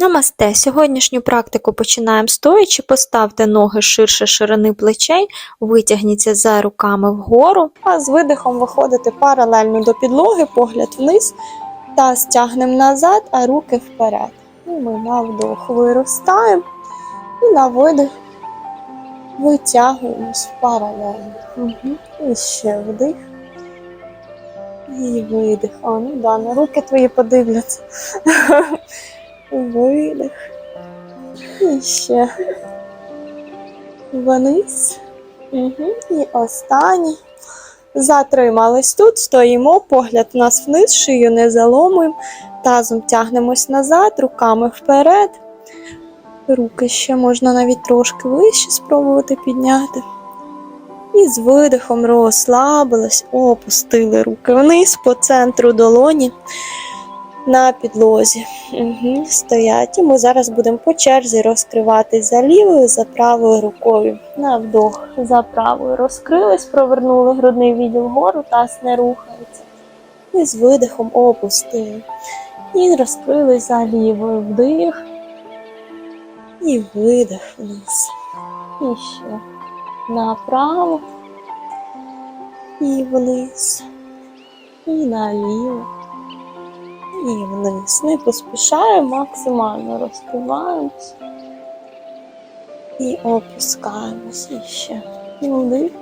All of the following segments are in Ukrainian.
Намасте. Сьогоднішню практику починаємо стоячи. Поставте ноги ширше ширини плечей, витягніться за руками вгору, а з видихом виходите паралельно до підлоги, погляд вниз та стягнемо назад, а руки вперед. І ми на вдох виростаємо і на видих витягуємось паралельно. Угу. І ще вдих. І видих. О, ну да, на руки твої подивляться. Видих. І ще вниз. І останній. Затримались тут, стоїмо, погляд у нас вниз, шию не заломуємо, тазом тягнемось назад, руками вперед. Руки ще можна навіть трошки вище спробувати підняти. І з видихом розслабились, опустили руки вниз по центру долоні на підлозі. Угу, стоять. І ми зараз будемо по черзі розкриватись за лівою, за правою рукою. На вдох за правою розкрились, провернули грудний відділ вгору, таз не рухається. І з видихом опустили. І розкрились за лівою вдих. І видих вниз. І ще направо. І вниз. І наліво і вниз. Не поспішаємо, максимально розкриваємось і опускаємось і ще. Вдих.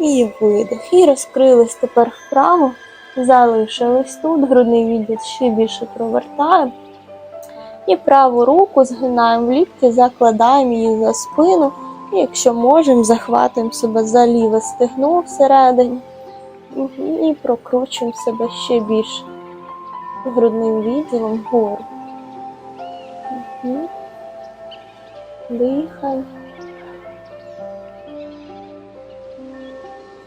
І видих. І розкрились тепер вправо. Залишились тут, грудний відділ ще більше провертаємо. І праву руку згинаємо в лікті, закладаємо її за спину. І якщо можемо, захватуємо себе за ліве стегно всередині. І прокручуємо себе ще більше грудним відділом вгору. Дихаємо.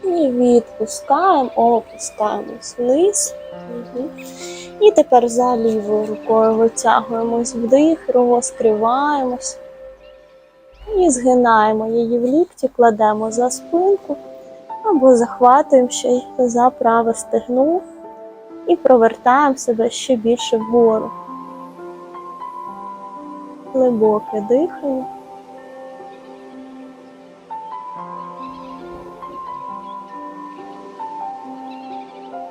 І відпускаємо, опускаємось вниз. І тепер за лівою рукою витягуємось вдих, розкриваємось. І згинаємо її в лікті, кладемо за спинку або захватуємо ще за праве стегно і провертаємо себе ще більше вгору. Глибоке дихання.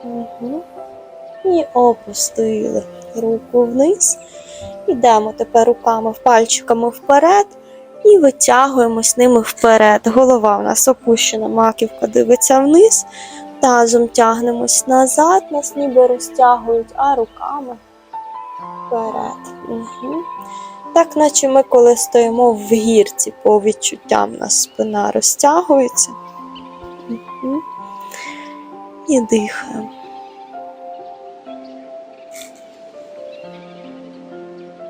Угу. І опустили руку вниз. Йдемо тепер руками пальчиками вперед і витягуємось ними вперед. Голова у нас опущена, маківка дивиться вниз, тазом тягнемось назад, нас ніби розтягують, а руками вперед. Угу. Так, наче ми коли стоїмо в гірці, по відчуттям нас спина розтягується. Угу. І дихаємо.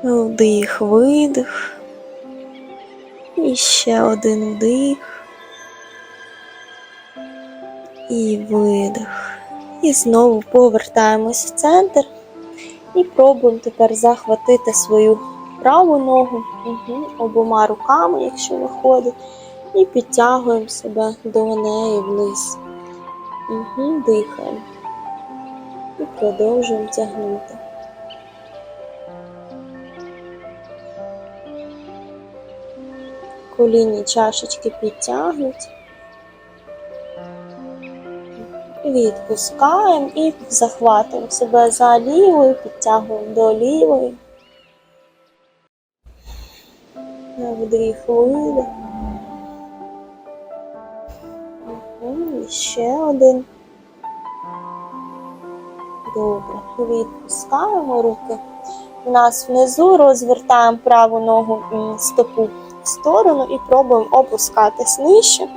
Вдих, видих. І ще один вдих. І видих. І знову повертаємось в центр. І пробуємо тепер захватити свою праву ногу угу, обома руками, якщо виходить. І підтягуємо себе до неї вниз. Угу, Дихаємо. І продовжуємо тягнути. Колінні чашечки підтягнуть. Відпускаємо і захватуємо себе за лівою, підтягуємо до лівої. Вдих, видих. І ще один. Добре. Відпускаємо руки. У нас внизу розвертаємо праву ногу стопу в сторону і пробуємо опускатись нижче.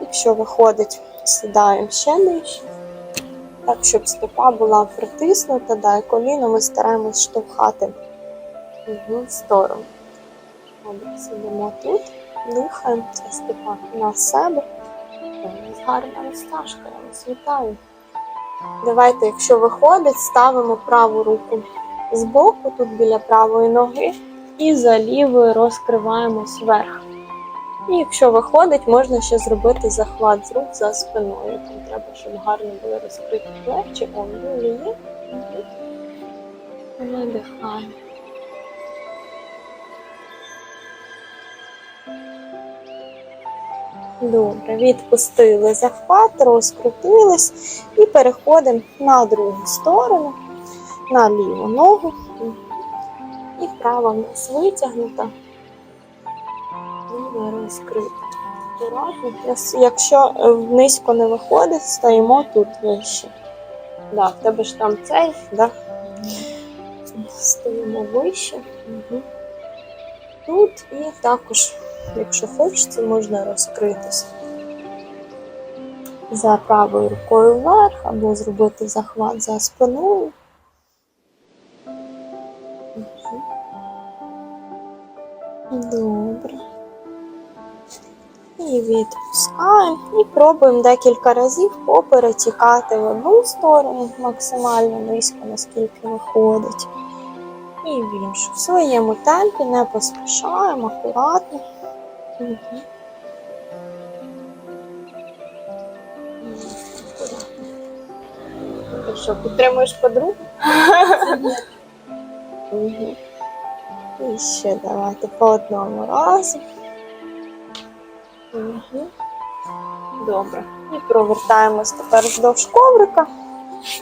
Якщо виходить, сідаємо ще нижче. Так, щоб стопа була притиснута, да, і коліно ми стараємось штовхати в сторону. Добре, сидимо тут, дихаємо, це стопа на себе. Гарна розтяжка, я вас вітаю. Давайте, якщо виходить, ставимо праву руку збоку, тут біля правої ноги і за лівою розкриваємось вверх. І якщо виходить, можна ще зробити захват з рук за спиною. Там треба, щоб гарно були розкриті плечі, о, ну є. Надихаємо. Добре, відпустили захват, розкрутились і переходимо на другу сторону, на ліву ногу. І права в нас витягнута. Ліва розкрита. Акуратно. Якщо е, низько не виходить, стоїмо тут вище. Да, в тебе ж там цей, да? Стоїмо вище. Угу. Тут і також, якщо хочеться, можна розкритися. За правою рукою вверх або зробити захват за спиною. Добре. І відпускаємо. І пробуємо декілька разів поперетікати в одну сторону максимально низько, наскільки виходить. І в іншу. В своєму темпі не поспішаємо, акуратно. Мгм. Ти що, підтримуєш подругу? Мгм. І ще давайте по одному разу. Мгм. Добре. І провертаємось тепер вздовж коврика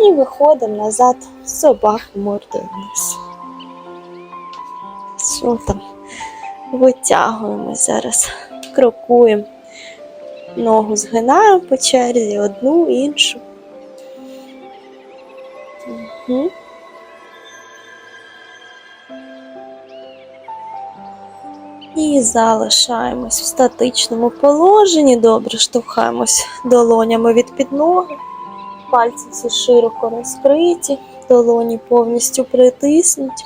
і виходимо назад собаку мордою вниз. Що там? Витягуємось зараз, крокуємо. Ногу згинаємо по черзі, одну, іншу. Угу. І залишаємось в статичному положенні. Добре, штовхаємось долонями від підноги. Пальці всі широко розкриті, долоні повністю притиснуті.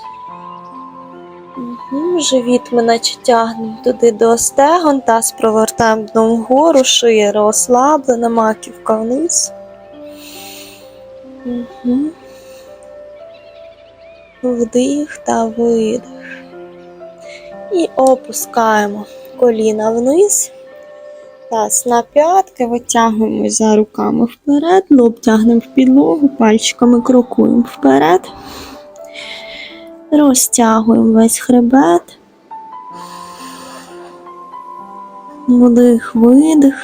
Угу. Живіт ми наче тягнемо туди до стегон, таз провертаємо дном вгору, шия розслаблена, маківка вниз. Угу. Вдих та видих. І опускаємо коліна вниз. Таз на п'ятки, витягуємо за руками вперед, лоб тягнемо в підлогу, пальчиками крокуємо вперед. Розтягуємо весь хребет. Вдих, видих.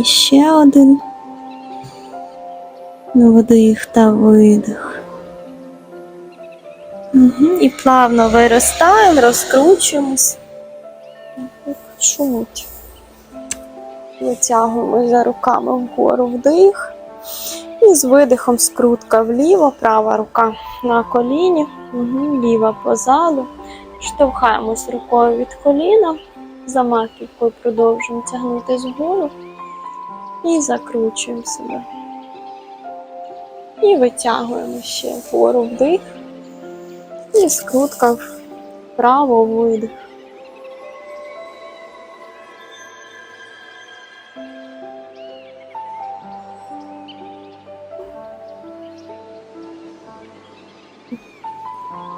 І ще один. Вдих та видих. Угу. І плавно виростаємо, розкручуємось. Чуть. Витягуємо за руками вгору вдих. І з видихом скрутка вліво, права рука на коліні, угу. ліва позаду. Штовхаємось рукою від коліна, за маківкою продовжуємо тягнути згору і закручуємо себе. І витягуємо ще вгору вдих. І скрутка вправо видих.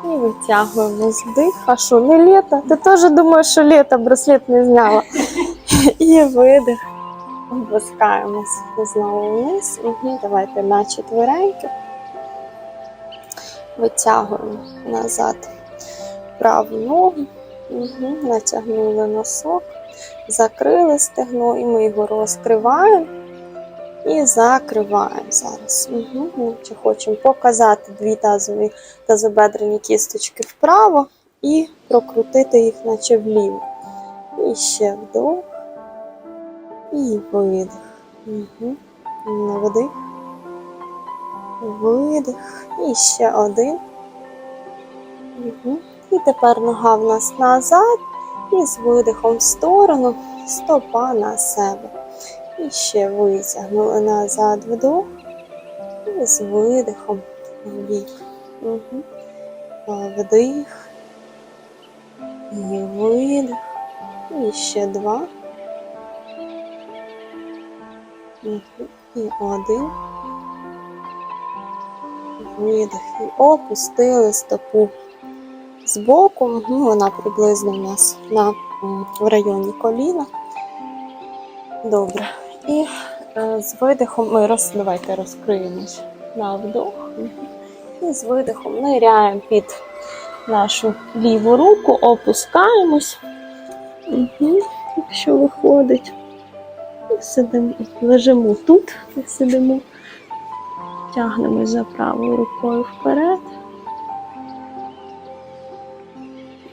І витягуємо з вдих. А що, не літо? Ти теж думаєш, що літо, браслет не зняла. І видих. Опускаємось знову вниз. Угу. Давайте на четвереньки. Витягуємо назад праву ногу, угу. натягнули носок, закрили стегно і ми його розкриваємо і закриваємо зараз. Угу. Ми хочемо показати дві тазові тазобедрені кісточки вправо і прокрутити їх, наче вліво. І ще вдох. І видих. Угу. Вдих. Видих. І ще один. Угу. І тепер нога в нас назад. І з видихом в сторону, стопа на себе. І ще витягнули назад вдох. І з видихом в бік. Угу. Вдих. І видих. І ще два. Мгм. І один. Видих. І опустили стопу збоку. Мгм. Вона приблизно у нас на, в районі коліна. Добре. І е, з видихом ми роз, давайте розкриємось на вдох. І з видихом ниряємо під нашу ліву руку, опускаємось. Угу. Якщо виходить. І сидимо, лежимо тут, сидимо, тягнемось за правою рукою вперед.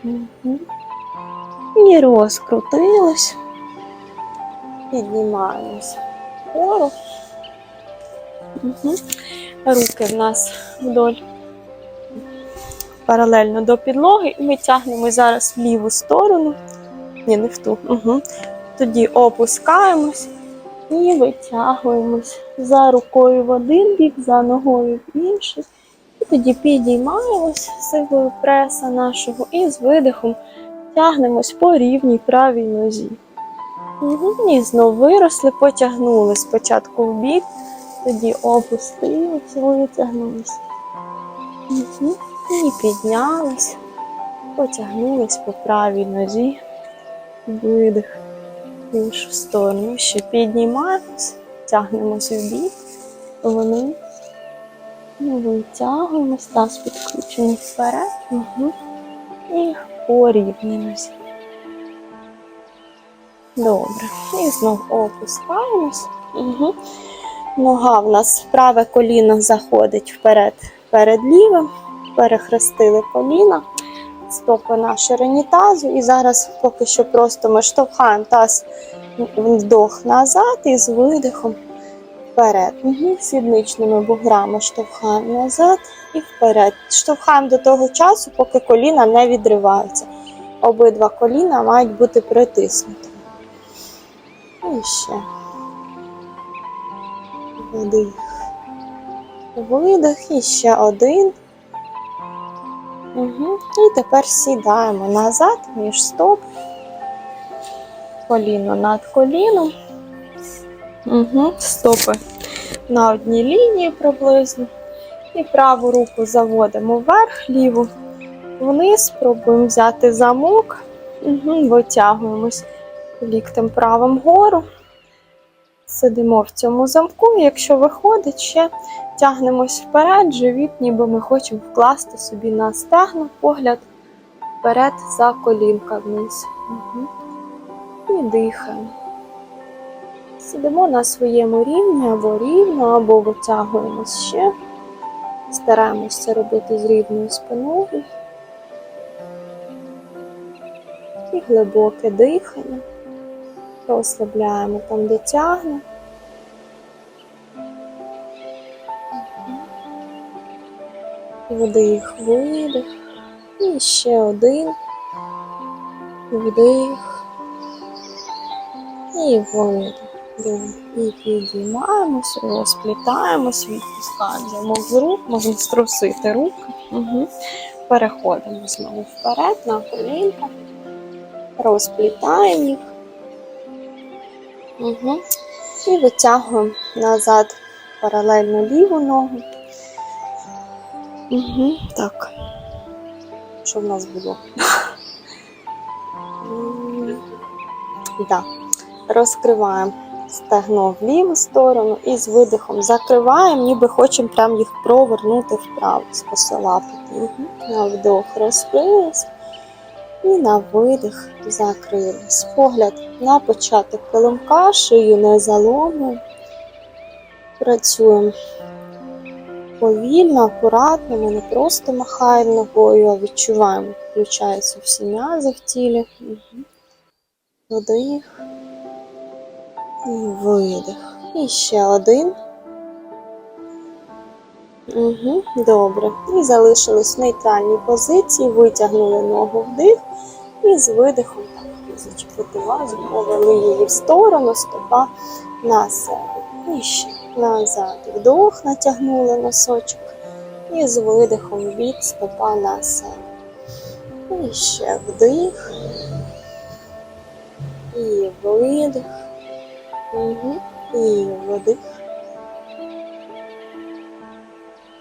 Угу. І розкрутилось. Піднімаємось вгору. Угу. Руки в нас вдоль паралельно до підлоги, і ми тягнемо зараз в ліву сторону. Ні, не в ту. Угу. Тоді опускаємось і витягуємось за рукою в один бік, за ногою в інший. І тоді підіймаємось силою преса нашого і з видихом тягнемось по рівній правій нозі. І знов виросли, потягнули спочатку в бік, тоді опустились, витягнулись. І піднялись, потягнулись по правій нозі, видих в іншу сторону. Ще піднімаємось, тягнемось в бік, вниз. Ну, витягуємось, таз підключений вперед. Угу. І по рівній нозі. Добре. І знов опускаємось. Угу. Нога в нас праве коліно заходить вперед перед лівим. Перехрестили коліна, стопи на ширині тазу. І зараз поки що просто ми штовхаємо таз вдох назад і з видихом вперед. Угу. Сідничними буграми штовхаємо назад і вперед. Штовхаємо до того часу, поки коліна не відриваються. Обидва коліна мають бути притиснуті. І ще. Вдих. Видих. І ще один. Угу. І тепер сідаємо назад між стоп. Коліно над коліном. Угу. Стопи на одній лінії приблизно. І праву руку заводимо вверх, ліву вниз, пробуємо взяти замок, угу. витягуємось ліктем правим вгору. Сидимо в цьому замку, і якщо виходить, ще тягнемось вперед, живіт, ніби ми хочемо вкласти собі на стегна, погляд вперед за колінка вниз. Угу. І дихаємо. Сидимо на своєму рівні або рівно, або витягуємось ще. Стараємось це робити з рівною спиною. І глибоке дихання. Розслабляємо там, де тягне. Вдих, видих. І ще один. Вдих. І видих. І підіймаємось, розплітаємось, відпускаємо замок з рук, можна струсити руки. Угу. Переходимо знову вперед на колінка. Розплітаємо їх. Угу. І витягуємо назад паралельно ліву ногу. Угу. Так. Що в нас було? Да. Розкриваємо стегно в ліву сторону і з видихом закриваємо, ніби хочемо прям їх провернути вправо, скосолапити. Угу. На вдох розкрились і на видих закрились. Погляд на початок килимка, шию не заломуємо. Працюємо повільно, акуратно, ми не просто махаємо ногою, а відчуваємо, як включаються всі м'язи в тілі. Вдих. І видих. І ще один. Угу, добре. І залишились в нейтральній позиції, витягнули ногу вдих і з видихом так зачепити вазу, повели її в сторону, стопа на себе. І ще назад. Вдох, натягнули носочок. І з видихом від стопа на себе. І ще вдих. І видих. Угу. І вдих.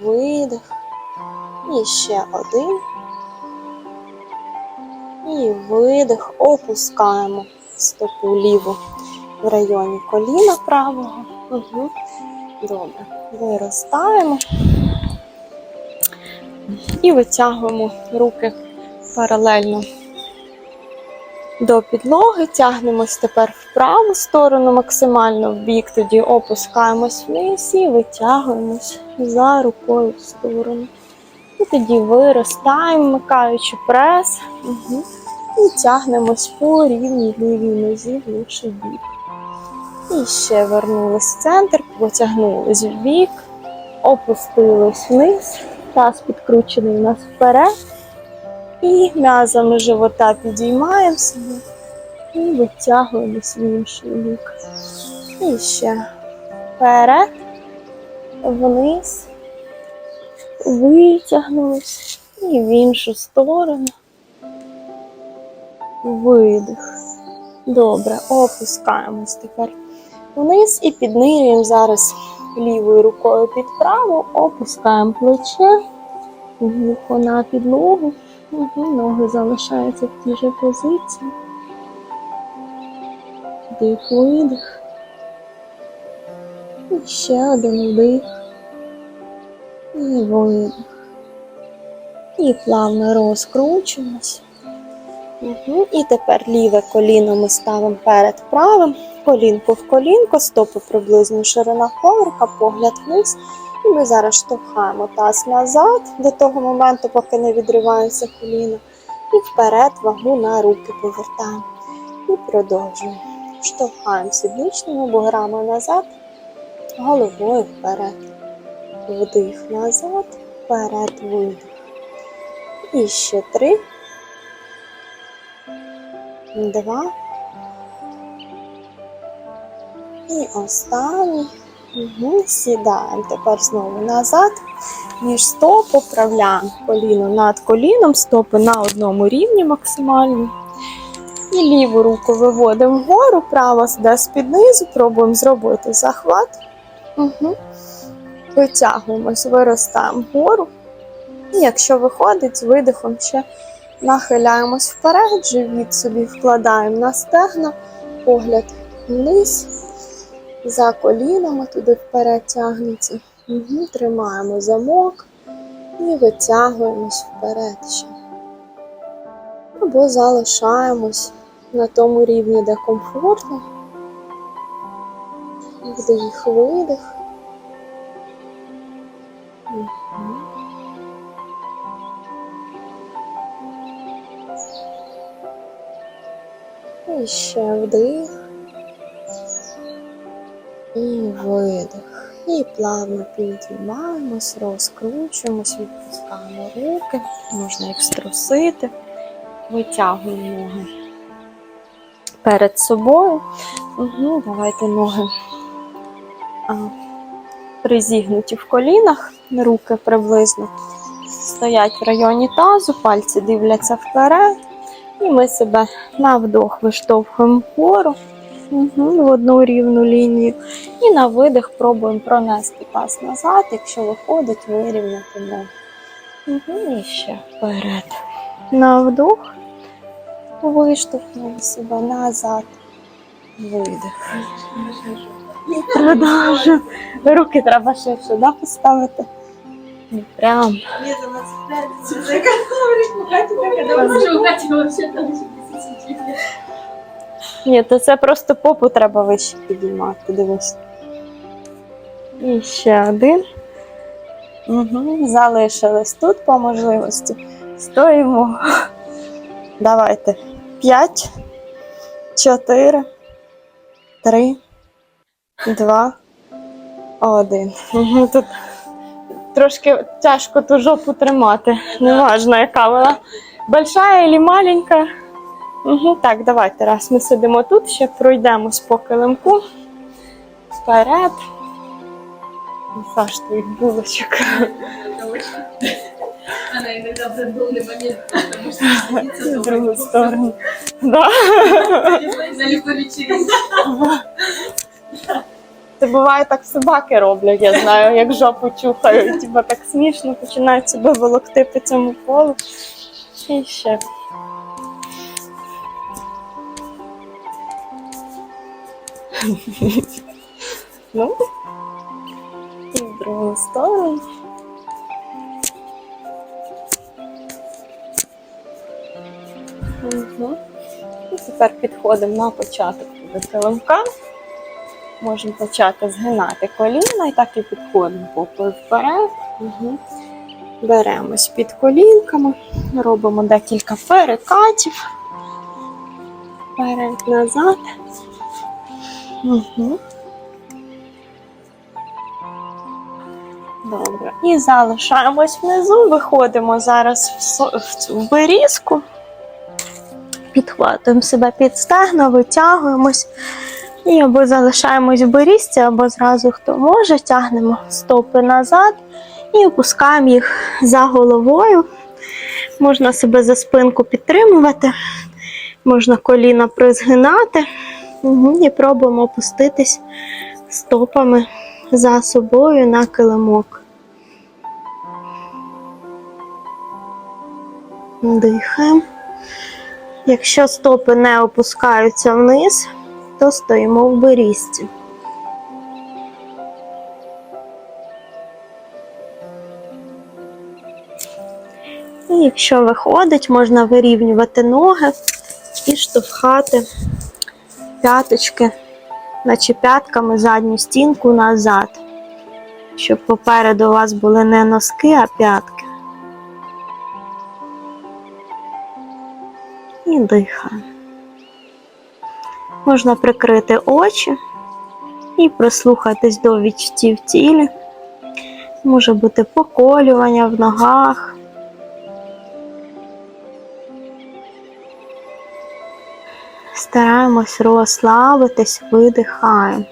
Видих. І ще один. І видих. Опускаємо стопу ліву в районі коліна правого. Угу. Добре. Виростаємо. І витягуємо руки паралельно до підлоги. Тягнемось тепер в праву сторону, максимально в бік, тоді опускаємось вниз і витягуємось за рукою в сторону. І тоді виростаємо, вмикаючи прес. Угу. І тягнемось по рівній лівій нозі в інший бік. І ще вернулись в центр, потягнулись в бік, опустились вниз, таз підкручений у нас вперед. І м'язами живота підіймаємо себе і витягуємось в інший бік. І ще вперед, вниз, витягнулись і в іншу сторону. Видих. Добре, опускаємось тепер вниз і піднирюємо зараз лівою рукою під праву, опускаємо плече, вухо на підлогу, Угу, ноги залишаються в тій же позиції. Вдих, видих. І ще один вдих. І видих. І плавно розкручуємось. Угу. І тепер ліве коліно ми ставимо перед правим, колінко в колінко, стопи приблизно ширина коврика, погляд вниз. І ми зараз штовхаємо таз назад до того моменту, поки не відривається коліно. І вперед вагу на руки повертаємо. І продовжуємо. Штовхаємо сідничними буграми назад, головою вперед. Вдих назад, вперед, видих. І ще три два. І останній. Угу. Сідаємо тепер знову назад. Між стоп поправляємо коліно над коліном, стопи на одному рівні максимально. І ліву руку виводимо вгору, права йде з-під низу, пробуємо зробити захват. Угу. Витягуємось, виростаємо вгору. І якщо виходить, з видихом ще Нахиляємось вперед, живіт собі вкладаємо на стегна, погляд вниз, за колінами туди вперед тягнеться. Угу. Тримаємо замок і витягуємось вперед ще. Або залишаємось на тому рівні, де комфортно. Вдих, видих. І ще вдих. І видих. І плавно підіймаємось, розкручуємось, відпускаємо руки, можна їх струсити, витягуємо ноги перед собою. Угу, Давайте ноги призігнуті в колінах, руки приблизно стоять в районі тазу, пальці дивляться вперед. І ми себе на вдох виштовхуємо вгору в одну рівну лінію. І на видих пробуємо пронести пас назад, якщо виходить, вирівняти ноги. Угу, і ще вперед. На вдох. Виштовхнули себе назад. Видих. Продовжуємо. Руки треба ще сюди поставити. Прям. Нет, она цепляется за коврик, у Кати так, а дома у Кати вообще там еще 10. Ні, то це просто попу треба вище підіймати, дивись. І ще один. Угу. Залишились тут по можливості. Стоїмо. Давайте. П'ять, чотири, три, два, один. Угу. Тут трошки тяжко ту жопу тримати. Неважно, яка вона. Большая чи маленька. Угу, так, давайте, раз ми сидимо тут, ще пройдемось по килимку. Вперед. Саш, твоїх булочок. Она иногда в рандомный момент, потому что садится В другу сторону. Да. Це буває так собаки роблять, я знаю, як жопу чухають, типа так смішно, починають себе волокти по цьому полу. І ще. ну, і в другу сторону. Угу. І тепер підходимо на початок до килимка. Можемо почати згинати коліна і так і підходимо попою вперед. Угу. Беремось під колінками, робимо декілька перекатів. Вперед, назад. Угу. Добре. І залишаємось внизу, виходимо зараз в, цю вирізку. Підхватуємо себе під стегна, витягуємось. І або залишаємось в берізці, або зразу хто може, тягнемо стопи назад і опускаємо їх за головою. Можна себе за спинку підтримувати, можна коліна призгинати. І пробуємо опуститись стопами за собою на килимок. Дихаємо. Якщо стопи не опускаються вниз, то стоїмо в берізці. І якщо виходить, можна вирівнювати ноги і штовхати п'яточки, наче п'ятками задню стінку назад, щоб попереду у вас були не носки, а п'ятки. І дихаємо. Можна прикрити очі і прислухатись до відчуттів в тілі. Може бути поколювання в ногах. Стараємось розслабитись, видихаємо.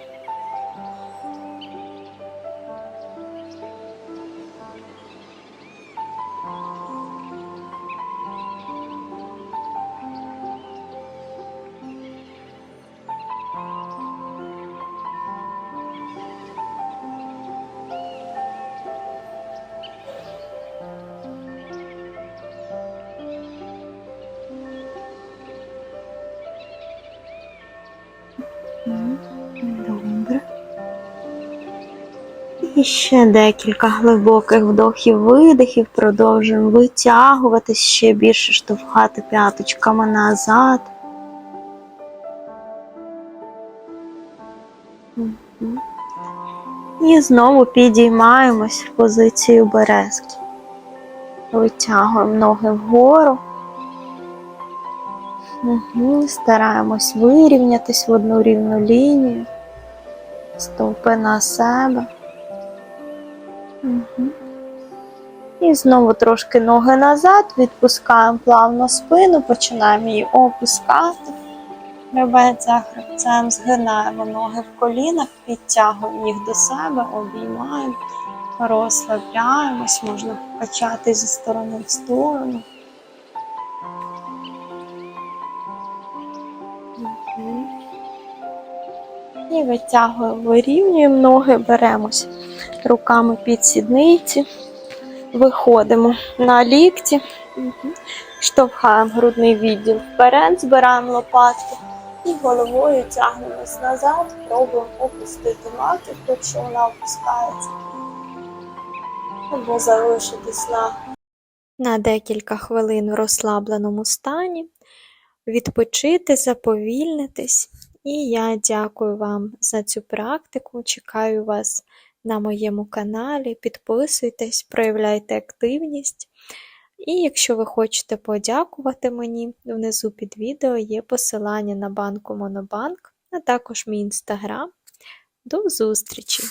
І ще декілька глибоких вдохів-видихів. Продовжуємо витягуватись ще більше штовхати п'яточками назад. І знову підіймаємось в позицію березки. Витягуємо ноги вгору. Стараємось вирівнятись в одну рівну лінію. Стопи на себе. І знову трошки ноги назад, відпускаємо плавно спину, починаємо її опускати. Хребет за хребцем, згинаємо ноги в колінах, підтягуємо їх до себе, обіймаємо, розслабляємось, можна покачати зі сторони в сторону. І витягуємо, вирівнюємо ноги, беремось руками під сідниці, виходимо на лікті, штовхаємо грудний відділ вперед, збираємо лопатки і головою тягнемось назад, пробуємо опустити маківку, якщо вона опускається, або залишитись на, на декілька хвилин в розслабленому стані. Відпочити, заповільнитись. І я дякую вам за цю практику. Чекаю вас на моєму каналі. Підписуйтесь, проявляйте активність. І якщо ви хочете подякувати мені, внизу під відео є посилання на банку Монобанк, а також мій інстаграм. До зустрічі!